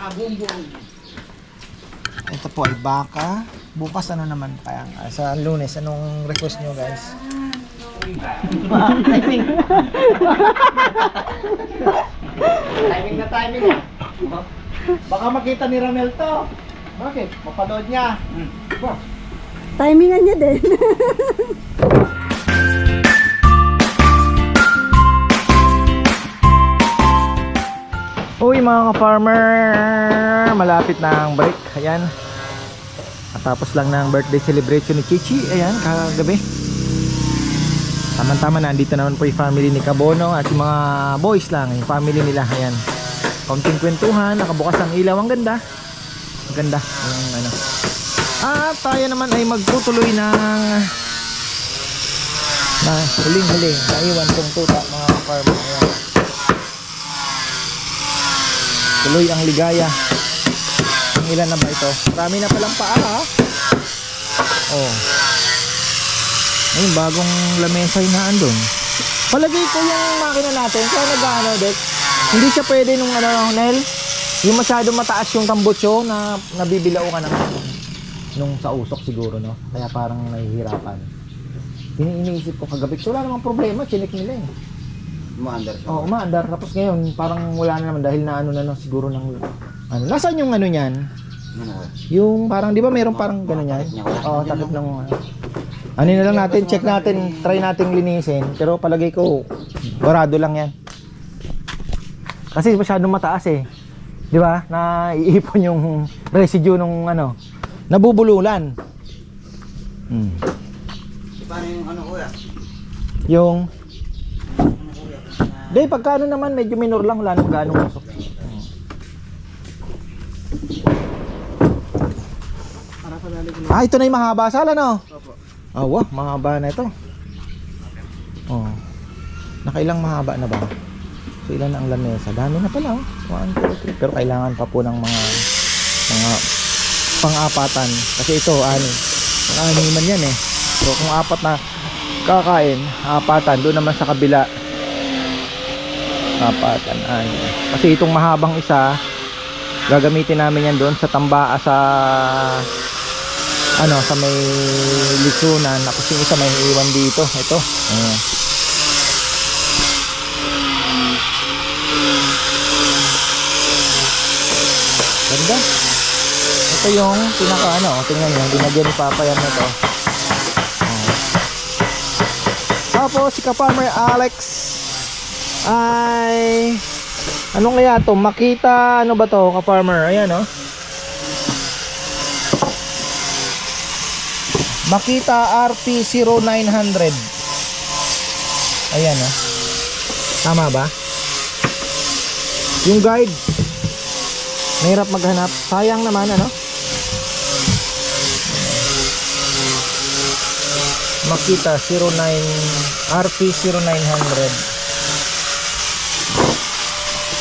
baka bumbong. Ito po ay baka. Bukas ano naman kaya ah, sa lunes anong request nyo guys? timing na timing ah. Baka makita ni Ramel to. Bakit? Mapanood niya. Ba? Timingan niya din. mga ka-farmer, malapit na ang break. Ayan. Tapos lang ng birthday celebration ni Chichi. Ayan, kagabi. Tama-tama na, andito naman po yung family ni Kabono at yung mga boys lang, yung family nila. Ayan. Kaunting kwentuhan, nakabukas ang ilaw. Ang ganda. Ang ganda. Yung ano. At tayo naman ay magtutuloy ng na huling-huling. Naiwan kong tuta mga ka-farmer. Ayan. Tuloy ang ligaya. Ang ilan na ba ito? Marami na palang paa ha. Oh. Ayun, bagong lamesa yung naan doon. Palagay ko yung makina natin, kaya nag-ano, Dek. Hindi siya pwede nung ano, Nel. Yung masyado mataas yung tambutso na nabibilao ka ng nung sa usok siguro, no? Kaya parang nahihirapan. Ini iniisip ko kagabi, wala namang problema, chinik nila eh. Umaandar siya. Oo, umaandar. Tapos ngayon, parang wala na naman dahil na ano na no, siguro ng ano. Nasaan yung ano niyan? Ano? Yung parang, di ba mayroong parang gano'n yan? Oo, takip ng ano. Ano na lang natin, check natin, try nating linisin. Pero palagay ko, barado lang yan. Kasi masyadong mataas eh. Di ba? Na iipon yung residue nung ano, nabubululan. Hmm. Paano yung ano kuya? Yung Day, pagkano naman medyo minor lang, nang ganong usok. Ah, ito na yung mahaba sala no? Ah, wah, mahaba na ito. Oh. Nakailang mahaba na ba? So ilan na ang lamesa? Dami na pala oh. 1, 2, 3. Pero kailangan pa po ng mga mga pang-apatan. Kasi ito, ani. Pang-animan yan eh. So kung apat na kakain, apatan, doon naman sa kabila, apatan ano. Kasi itong mahabang isa, gagamitin namin yan doon sa tamba sa ano sa may lisunan tapos yung isa may iwan dito ito ayan. ganda ito yung pinaka ano tingnan nyo binagyan ni Papa yan na to Oh. tapos si ka-farmer Alex ay ano kaya to? Makita ano ba to ka-farmer? Ayan oh. Makita RP0900 Ayan oh. Tama ba? Yung guide. Mahirap maghanap. Sayang naman ano? Makita 09 RP0900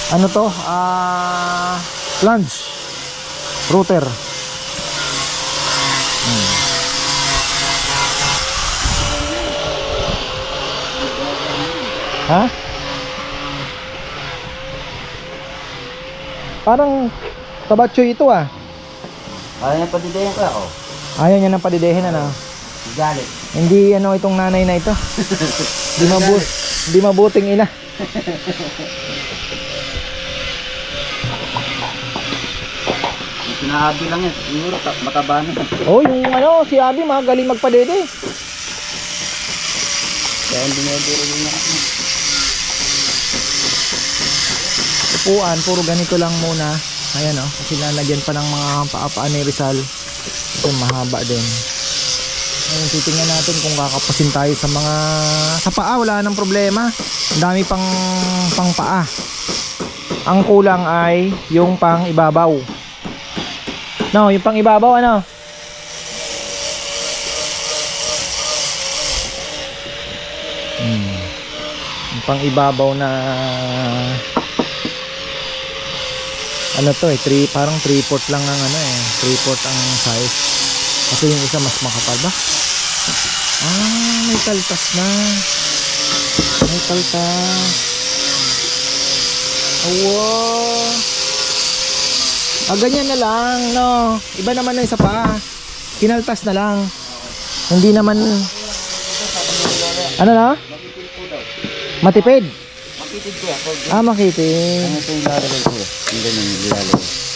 Ano to? Ah Plunge Router Ha? Parang tabatso ito ah. Kaya niya patidayan kuya ko. Ayaw niya ng padidehin ano. Galit. Hindi ano itong nanay na ito. Di mabu di mabuting ina. Sinabi lang yan. Siguro ta- mataba na. Oh, yung ano si Abi magaling magpadede. Kaya hindi niya duro yung na. Upuan, puro ganito lang muna. Ayan oh, kasi lalagyan pa ng mga paapaan ni Rizal. Ito mahaba din. Ngayon titingnan natin kung kakapusin tayo sa mga sa paa wala nang problema. Ang dami pang pang paa. Ang kulang ay yung pang ibabaw. No, yung pang ibabaw ano? Hmm. Yung pang ibabaw na ano to eh, three, parang 3 port lang ang ano eh, 3 port ang size. Kasi yung isa mas makapal ba? Ah, may kaltas na. May kaltas. Awa. Ah, ganyan na lang, no. Iba naman na isa pa. Kinaltas na lang. Hindi naman... Ano na? Matipid. Makitid ko ako. Ah, makitid. Ano ito yung ko? Yung ganyan yung.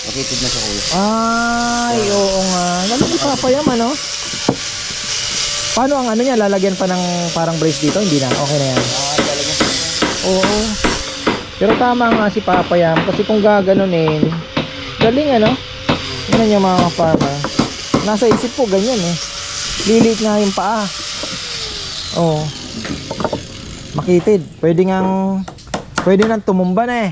Makitid na sa kuya. Ay, oo nga. Galing ni Papa Yam, ano? Paano ang ano niya? Lalagyan pa ng parang brace dito? Hindi na. Okay na yan. Oo. Pero tama nga si Papa Yam. Kasi kung gaganunin, galing ano? Tingnan niyo mga farmer. Nasa isip po ganyan eh. Lilit nga yung paa. Oo. Makitid. Pwede ngang, pwede nang tumumba na eh.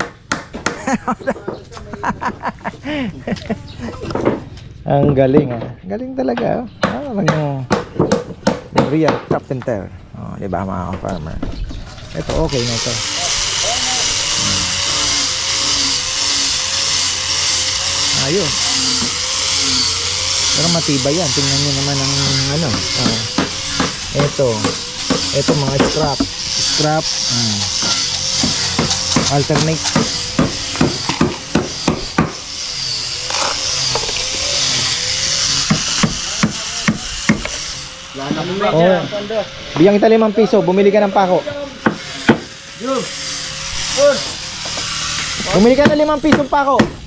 Ang galing ah. Galing talaga. Oh. Ah, yung, yung real carpenter. Oh, di ba mga farmer? Ito okay na ito. Ayos. Pero matibay yan. Tingnan nyo naman ang ano. Oh. Ito. Ito mga scrap. Scrap. Hmm. Alternate. Oh. Bigyan kita limang piso. Bumili ka ng pako. Bumili ka ng limang pisong pako.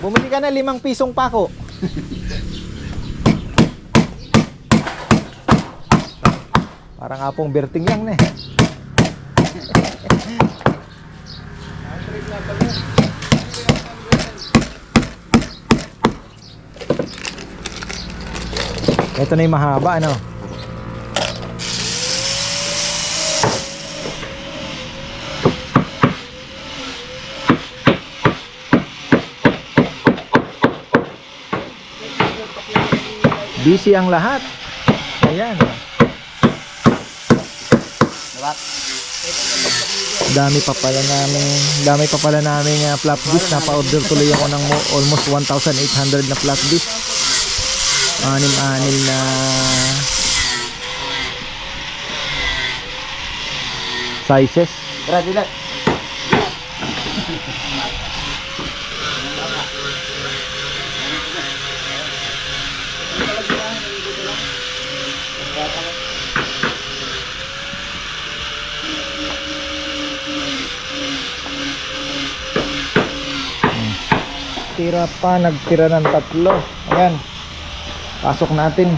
Bumili ka ng limang pisong pako. Parang apong berting lang na eh. Ito na yung mahaba ano. Busy ang lahat. Ayan. Dami pa pala namin, dami pa pala namin uh, flap disk. Napa-order tuloy ako ng mo- almost 1,800 na flap disk. Anim-anim na sizes. Tara, dilat. Tira pa, nagtira ng tatlo. Ayan. Pasok natin.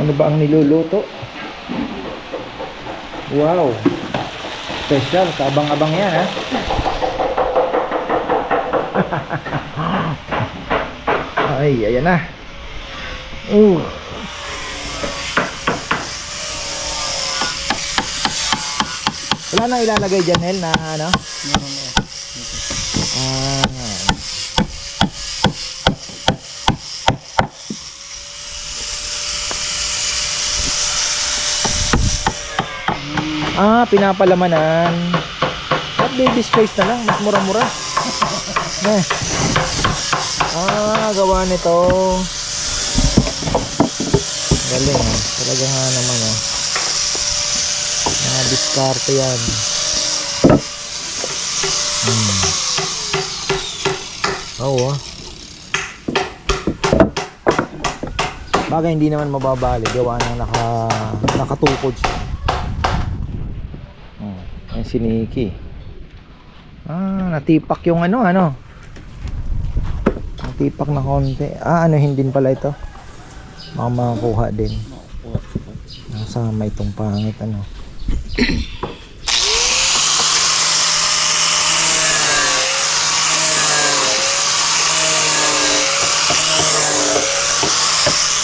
Ano ba ang niluluto? Wow. Special. Kabang-abang yan, ha? Ay, ayan na. Uh. Wala nang ilalagay dyan, Hel, na ano? Ah. Ah, pinapalamanan. At baby space na lang, mas mura-mura. Eh. Ah, gawa nito. Galing ah. Talaga nga naman ah. Mga diskarte yan. Hmm. Oo ah. Bagay hindi naman mababali. Gawa ng naka, nakatukod siya. Oh, yan si Nikki. Ah, natipak yung ano, ano. Natipak na konti. Ah, ano hindi pala ito. Baka makakuha din. Nasama itong pangit, ano.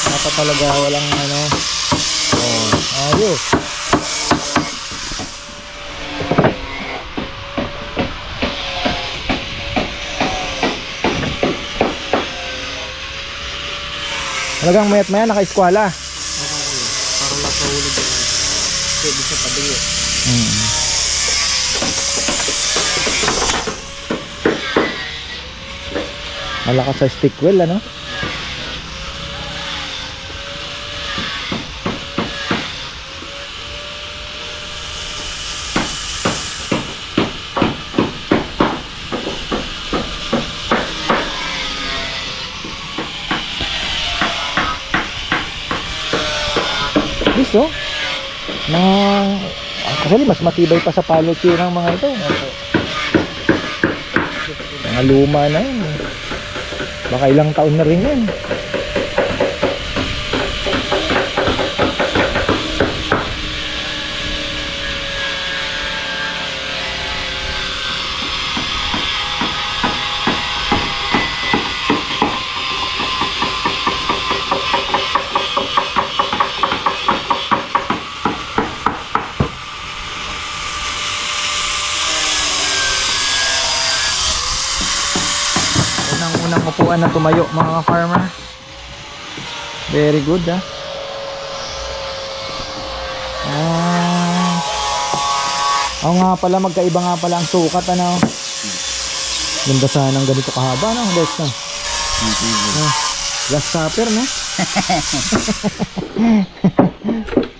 Dapat talaga walang ano. Oh, ayos. Talagang mayat maya naka-eskwala. Parang nakahulog yan. Pwede sa padayo. Mm. Malakas sa stick wheel ano? Actually, mas matibay pa sa palo tune ng mga ito. Mga luma na eh. Baka ilang taon na rin yan. Upuan na tumayo mga farmer. Very good ah. Ah. Oo nga pala, magkaiba nga pala ang sukat ano. Ganda sana ng ganito kahaba no, Dex no. Ah, Last supper no.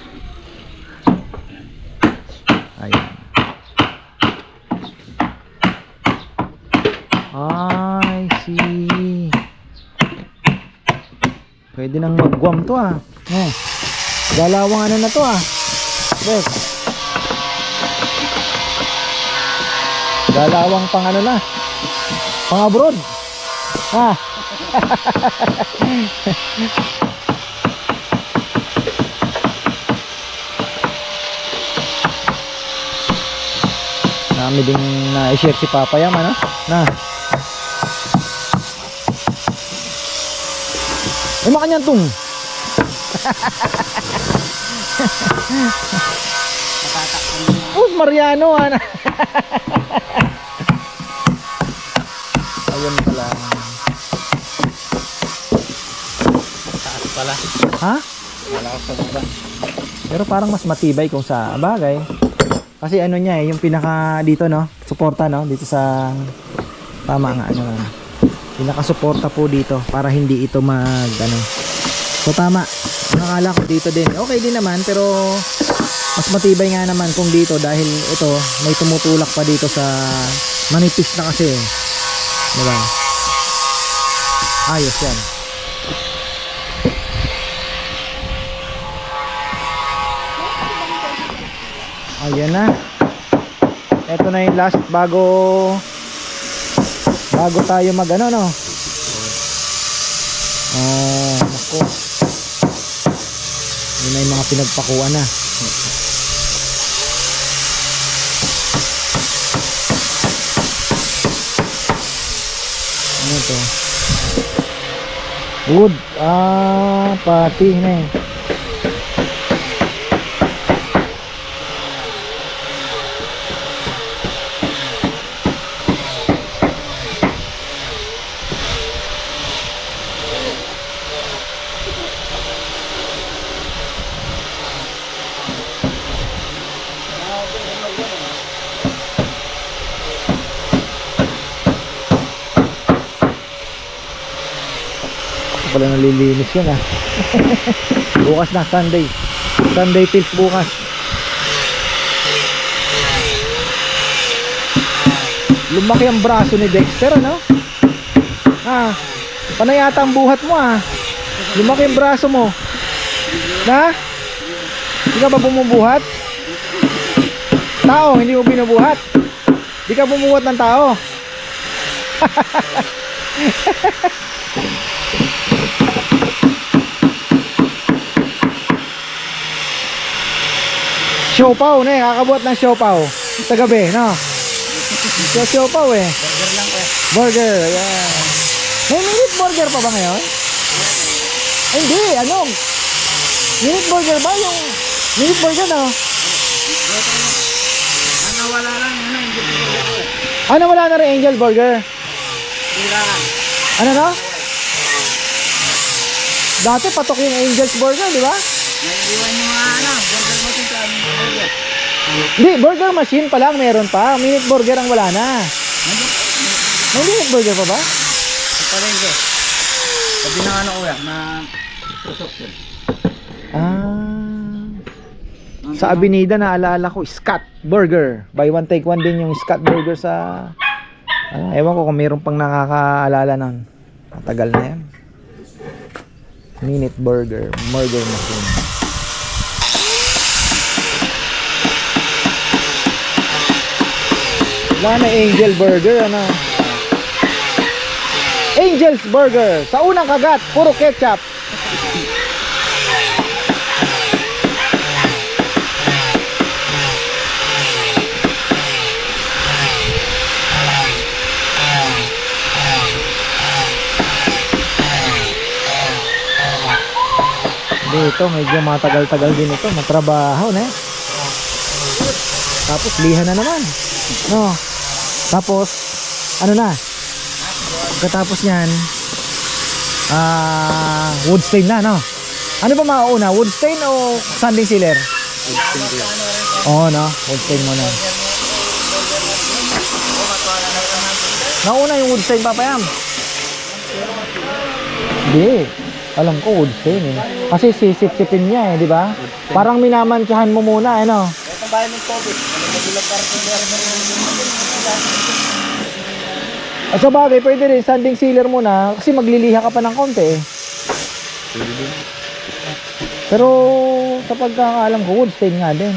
Pwede nang magguam to ah. Eh. Dalawang ano na to ah. Bes. Dalawang pang ano na. Pang abroad. Ah. Nami ding na-share si Papa Yam ano? Na. Eh makanya tung. Oh, Mariano ana. Ayun pala. Taas pala. Ha? Malakas sa baba. Pero parang mas matibay kung sa bagay. Kasi ano niya eh, yung pinaka dito no, suporta no, dito sa tama nga ano. Pinaka suporta po dito para hindi ito mag ano. So tama. Nakala ko dito din. Okay din naman pero mas matibay nga naman kung dito dahil ito may tumutulak pa dito sa manipis na kasi. Diba? Ayos yan. Ayan na. Ito na yung last bago bago tayo mag ano no. Oh, nako. Yun na mga pinagpakuan na. Ano to? Wood. Ah, pati na eh. Pala nalilinis yun ah. Bukas na Sunday. Sunday pills bukas. Lumaki ang braso ni Dexter ano? Ah panay yata ang buhat mo ah. Lumaki ang braso mo. Na? Hindi ka ba bumubuhat? Tao hindi mo binubuhat. Hindi ka bumubuhat ng tao Siopaw na eh, kakabuhat ng siopaw sa gabi, no? Sa siopaw eh. Burger lang eh. Burger, yeah. May minute burger pa ba ngayon? Ay, hindi, ano? Minute burger ba yung minute burger no? Ano wala lang yun hindi burger. Ano wala na rin angel burger? Bilangan. Ano no? Dati patok yung Angel's Burger, di ba? Naiiwan yung mga ano, burger mo sa aming burger. Hindi, burger machine pa lang meron pa. Minute burger ang wala na. May minute burger pa ba? Sa palengke. Sabi ng ano kuya, na tusok yun. Ah. Sa Avenida naalala ko, Scott Burger. Buy one take one din yung Scott Burger sa ano, ewan ko kung meron pang nakakaalala nun. Matagal na yan minute burger burger machine. Wala na angel burger ano? Angel's burger sa unang kagat puro ketchup. Dito, medyo matagal-tagal din ito. Matrabaho na. Tapos, liha na naman. No. Tapos, ano na? Pagkatapos niyan, ah, wood stain na, no? Ano ba mauuna? Wood stain o sanding sealer? Oo, no? Wood stain muna. Nauna yung wood stain, papayam. Hindi. Alam ko wood stain eh. Kasi sisip-sipin niya eh, di ba? Parang minamantsahan mo muna, ano? At sa bagay, pwede rin sanding sealer muna kasi magliliha ka pa ng konti eh. Pero sa pagkakaalam ko, wood stain nga din.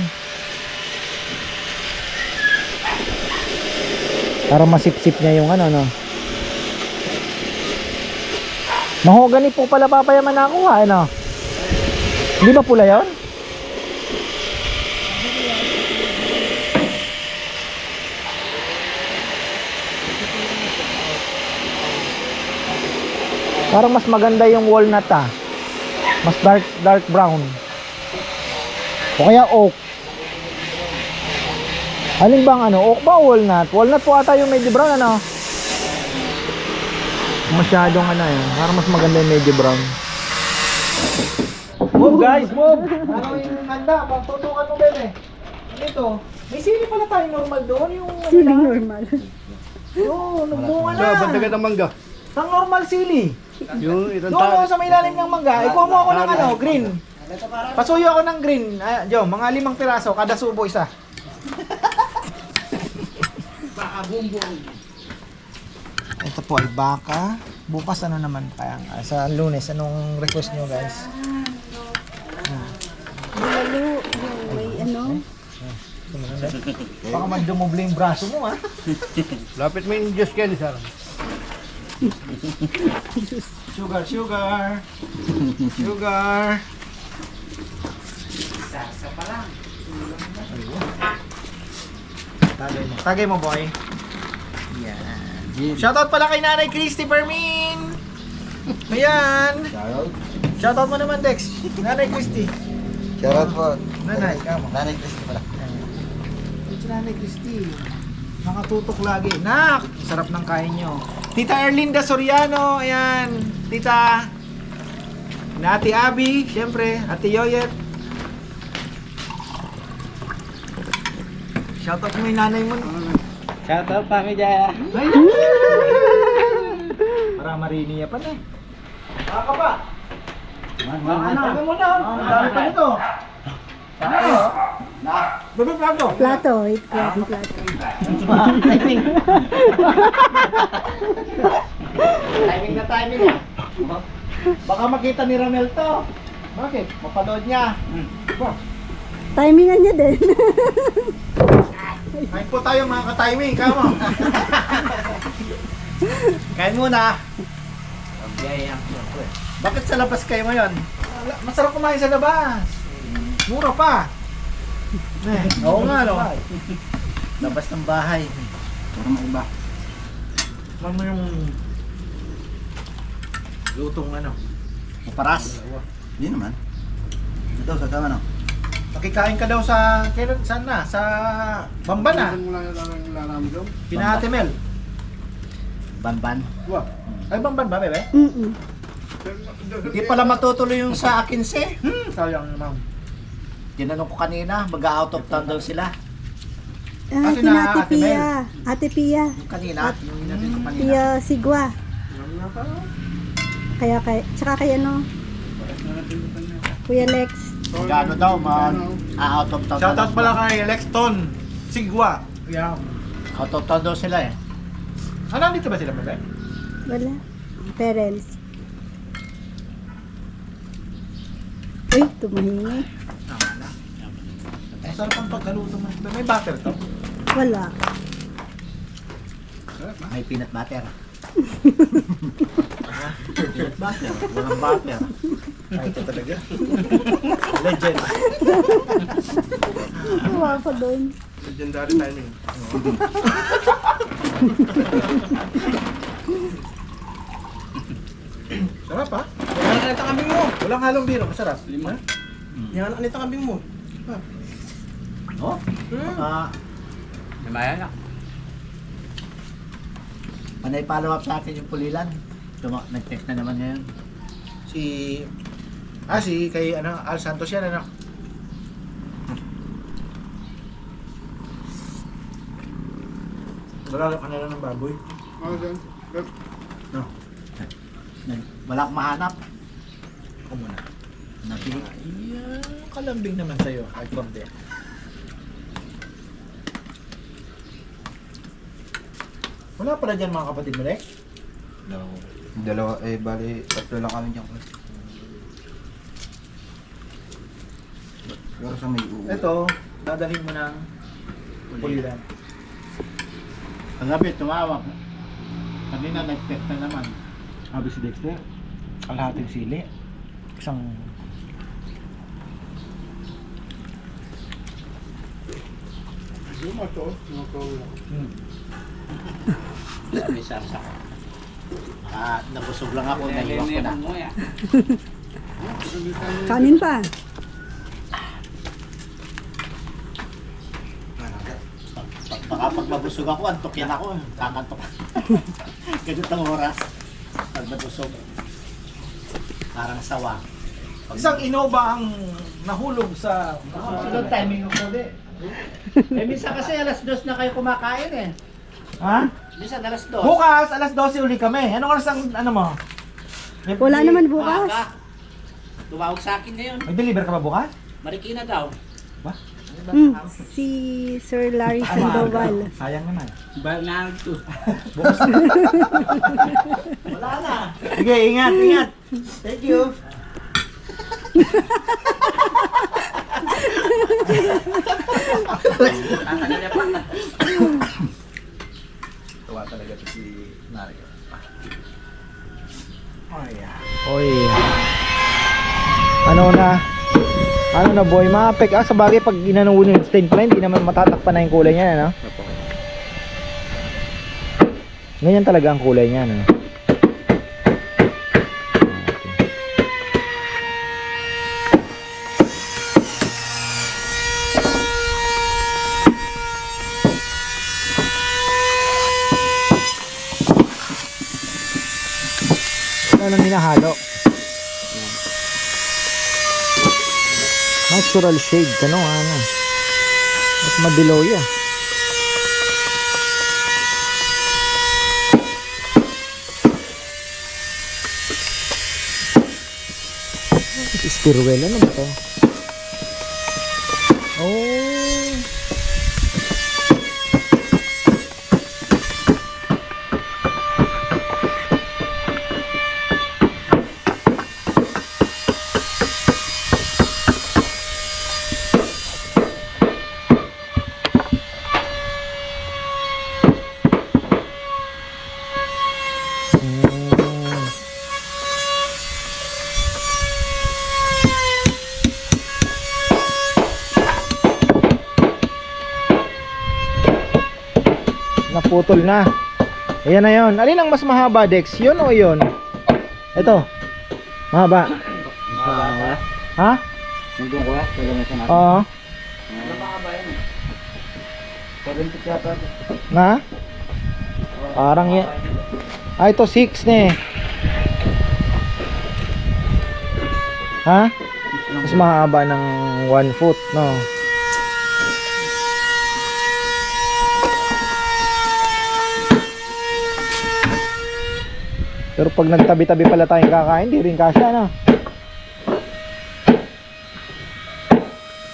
Para masipsip niya yung ano, no? Mahogani po pala papayaman na ako, ha, ano? Hindi ba pula yon? Parang mas maganda yung walnut ah. Mas dark dark brown. O kaya oak. Alin bang ano? Oak ba walnut? Walnut po ata yung medyo brown ano? Masyadong ano eh. Parang mas maganda yung medyo brown. Move guys, move! Ano yung handa? Pagtutukan mo bebe. Dito. May sili pala tayo normal doon. Yung Siling normal. Yung nagbunga na. Sa bandagat ng mangga. Ang normal sili. Yung itang Doon ako sa may ilalim ng mangga. Ikuha mo ako ng ano, green. Pasuyo ako ng green. Ay, Jo, mga limang piraso, kada subo isa. baka bumbong. Ito po ay baka. Bukas ano naman kaya ah, sa lunes anong request nyo guys? Lalo, may ano. Baka man dumuble yung braso mo ha. Lapit mo yung Diyos Kenny, Sarah. Sugar, sugar. Sugar. Sasa pa lang. Tagay mo. Tagay mo, boy. Yan. Shoutout pala kay Nanay Christy Permin. Ayan. Shoutout mo naman, Dex. Nanay Christy. Shoutout po. Nanay, kamo. Nanay Christy pala. Si Nanay Christy. Nakatutok lagi. Nak! Sarap ng kain nyo. Tita Erlinda Soriano. Ayan. Tita. Na Ate Abby. Siyempre. Ate Yoyet. Shoutout mo yung nanay mo. Shoutout pa kay Jaya. Ay! Para marini pa na. Baka pa. Ano? Ano mo na? Ang dami pa nito. Ano? Na. Bebe plato. Plato, wait ko yung plato. Timing. timing na timing. Baka makita ni Ramel to. Bakit? Mapanood niya. Ba? Timingan niya din. Kain po tayo mga ka-timing. Kamo. Kain muna. Bakit sa labas kayo ngayon? Masarap kumain sa labas. Mura pa. Eh, oo nga no. Labas ng bahay. Para maiba. Ano mo yung lutong ano? Maparas. Hindi naman. Ito, sa tama no? Nakikain ka daw sa kailan saan na? Sa Bamban na. Kina Ate Mel. Banban. Ay Bamban ba, bebe? Mm-mm. Hindi pala matutuloy yung sa akin si. Hmm, sayang naman. Tinanong ko kanina, mag-out of town daw sila. Ah, Kasi na Ate Ate Mel. Pia. Ate Pia. Yung kanina, yung ko kanina. Pia Sigwa. Kaya kay, tsaka kay ano? Kuya Lex. Magkano daw, mag-out of town. Shoutout pala kay Lexton Sigwa. Yeah. Out of town daw sila eh. Ano, dito ba sila, bebe? Wala. Parents. Uy, tumahingi. Tama na. Masarap ang pagkaluto mo. May butter to. Wala. May peanut butter. Butter. Walang butter. Ay, ito talaga. Legend. Tuwa ko doon. Legendary timing. Sarap ha? Yan ang kanita kambing mo. Walang halong biro. Masarap. Lima? Yan ang kanita kambing mo. Oh? Hmm. Ah, Namaya na. Panay follow up sa akin yung pulilan. Tuma nag-text na naman ngayon. Si... Ah, si kay ano, Al Santos yan ano? Wala ka na ng baboy. Nag- Wala akong mahanap. Ako muna. Napili. Yeah, kalambing naman sa'yo. Ay, konti. Wala pala dyan mga kapatid mo, Lex? Dalawa. Dalawa, eh, bali, tatlo lang kami dyan. Pero sa may uwi. Ito, dadalhin mo ng pulilan. Kagabi, tumawag. Kanina nag-text na naman. Sabi si Dexter, kalahating sili. Isang... Hmm. May sarsa. Ah, nabusog lang ako, naiwan ko na. Kanin pa. Pag, baka pag mabusog ako, antok yan ako. Kakantok. Ganito ang oras. Pag nabusog. Parang sawa. Isang Innova ang nahulog sa... Sunod timing ko di. Eh, minsan kasi alas dos na kayo kumakain eh. Ha? Minsan alas dos. Bukas, alas 12 uli kami. Anong oras ang, ano mo? May, Wala naman bukas. Maaga. Tumawag sa akin ngayon. May deliver ka ba bukas? Marikina daw. Hmm, si Sir Larry Sandoval. Sayang naman. Ba na ito. Wala na. Sige, ingat, ingat. Thank you. Tuwa na boy? Maapek ah sa bagay pag inano mo yung stain pala hindi naman matatakpan na yung kulay niya, ano? Ganyan talaga ang kulay niya, no? Ano nang hinahalo? Natural shade, kano ano? Mas madilaw yan. Stirwell, ano ba to? Oh. Naputol na. Ayan na yun. Alin ang mas mahaba, Dex? Yun o yun? Ito. Mahaba. Ha? Nandun ko ah, kailangan sa natin. Oo. Na? Parang yan. Ah, ito 6 na eh. Ha? Mas mahaba ng 1 foot, no? Pero pag nagtabi-tabi pala tayong kakain, di rin kasya, no?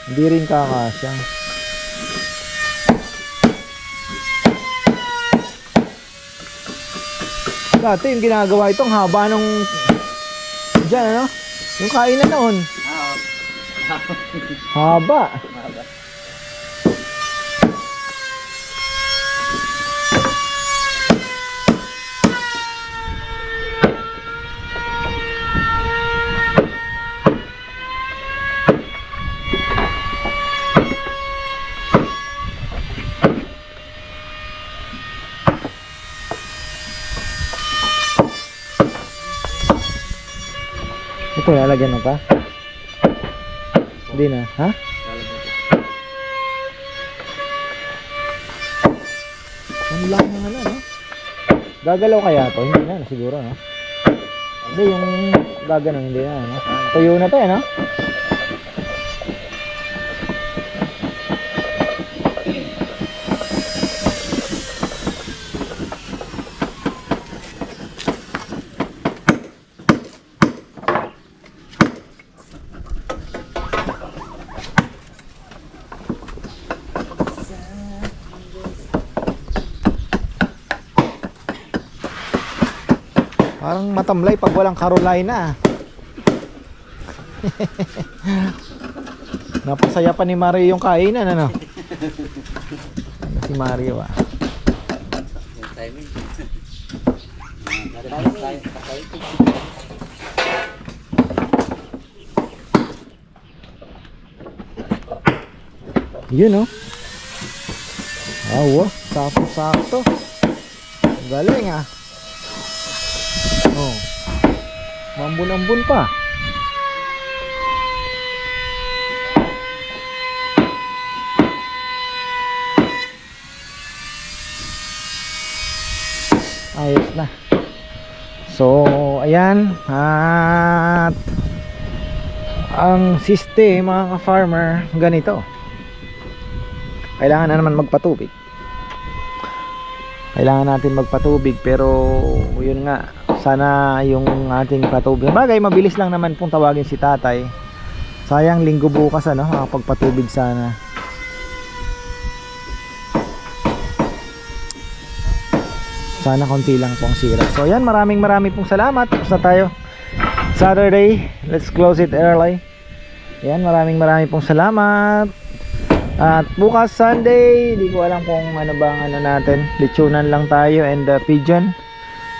Hindi rin kakasya. Dati yung ginagawa itong haba nung Diyan ano? Yung kainan noon. Haba. Mo pa? Hindi na, ha? Ang lang na ano, no? Gagalaw kaya to? Hindi na, siguro, no? Hindi, yung gaganong hindi na, no? Tuyo na to, eh, no? Parang matamlay pag walang Carolina. ah. Napasaya pa ni Mario yung kainan, ano? Ano si Mario, ah? Yun, oh. Awa, sakto-sakto. Galing, ah. Oh. Mambun-ambun pa. Ayos na. So, ayan. At ang siste mga ka-farmer ganito. Kailangan na naman magpatubig. Kailangan natin magpatubig pero yun nga sana yung ating patubig. Bagay mabilis lang naman pong tawagin si tatay. Sayang linggo bukas ano makapagpatubig sana. Sana konti lang pong sira. So yan maraming maraming pong salamat. Tapos na tayo. Saturday. Let's close it early. Yan maraming maraming pong salamat. At bukas Sunday, di ko alam kung ano bang ano natin. Lechonan lang tayo and uh, pigeon.